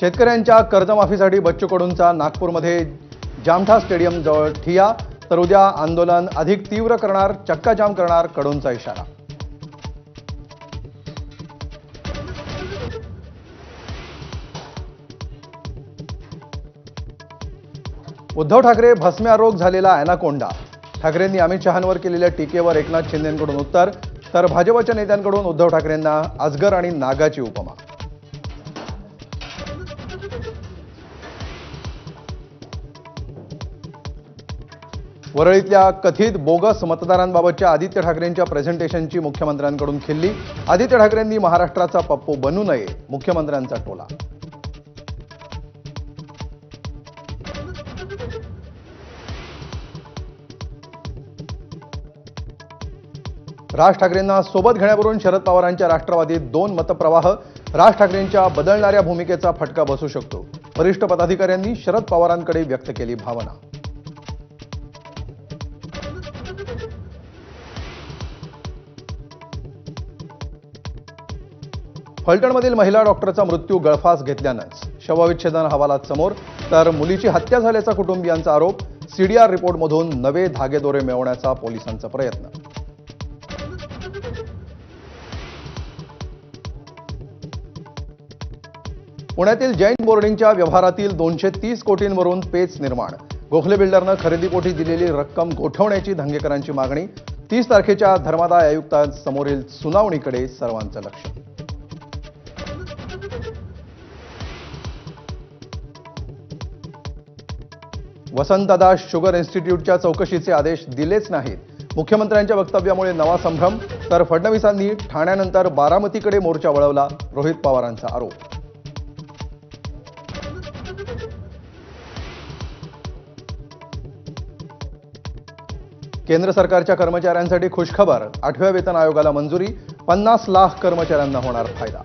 शेतकऱ्यांच्या कर्जमाफीसाठी बच्चू कडूंचा नागपूरमध्ये जामठा स्टेडियम जवळ ठिया तर उद्या आंदोलन अधिक तीव्र करणार चक्काजाम करणार कडूंचा इशारा. उद्धव ठाकरे भस्म्यारोग झालेला अॅनाकोंडा. ठाकरेंनी अमित शहांवर केलेल्या टीकेवर एकनाथ शिंदेकडून उत्तर तर भाजपच्या नेत्यांकडून उद्धव ठाकरेंना अजगर आणि नागाची उपमा. वरळीतल्या कथित बोगस मतदारांबाबतच्या आदित्य ठाकरेंच्या प्रेझेंटेशनची मुख्यमंत्र्यांकडून खिल्ली. आदित्य ठाकरेंनी महाराष्ट्राचा पप्पू बनू नये मुख्यमंत्र्यांचा टोला. राज ठाकरेंना सोबत घेण्यावरून शरद पवारांच्या राष्ट्रवादीत दोन मतप्रवाह राज ठाकरेंच्या बदलणाऱ्या भूमिकेचा फटका बसू शकतो. वरिष्ठ पदाधिकाऱ्यांनी शरद पवारांकडे व्यक्त केली भावना. फलटणमधील महिला डॉक्टरचा मृत्यू गळफास घेतल्यानंच. शवविच्छेदन हवालात समोर तर मुलीची हत्या झाल्याचा कुटुंबियांचा आरोप सीडीआर रिपोर्टमधून नवे धागेदोरे मिळवण्याचा पोलिसांचा प्रयत्न. पुण्यातील जैन बोर्डिंगच्या व्यवहारातील दोनशे तीस कोटींवरून पेच निर्माण. गोखले बिल्डरनं खरेदीपोटी दिलेली रक्कम गोठवण्याची धंगेकरांची मागणी. तीस तारखेच्या धर्मादाय आयुक्तांसमोरील सुनावणीकडे सर्वांचं लक्ष. वसंतदास शुगर इन्स्टिट्यूटच्या चौकशीचे आदेश दिलेच नाहीत. मुख्यमंत्र्यांच्या वक्तव्यामुळे नवा संभ्रम तर फडणवीसांनी ठाण्यानंतर बारामतीकडे मोर्चा वळवला रोहित पवारांचा आरोप. केंद्र सरकारच्या कर्मचाऱ्यांसाठी खुशखबर. आठव्या वेतन आयोगाला मंजुरी. पन्नास लाख कर्मचाऱ्यांना होणार फायदा.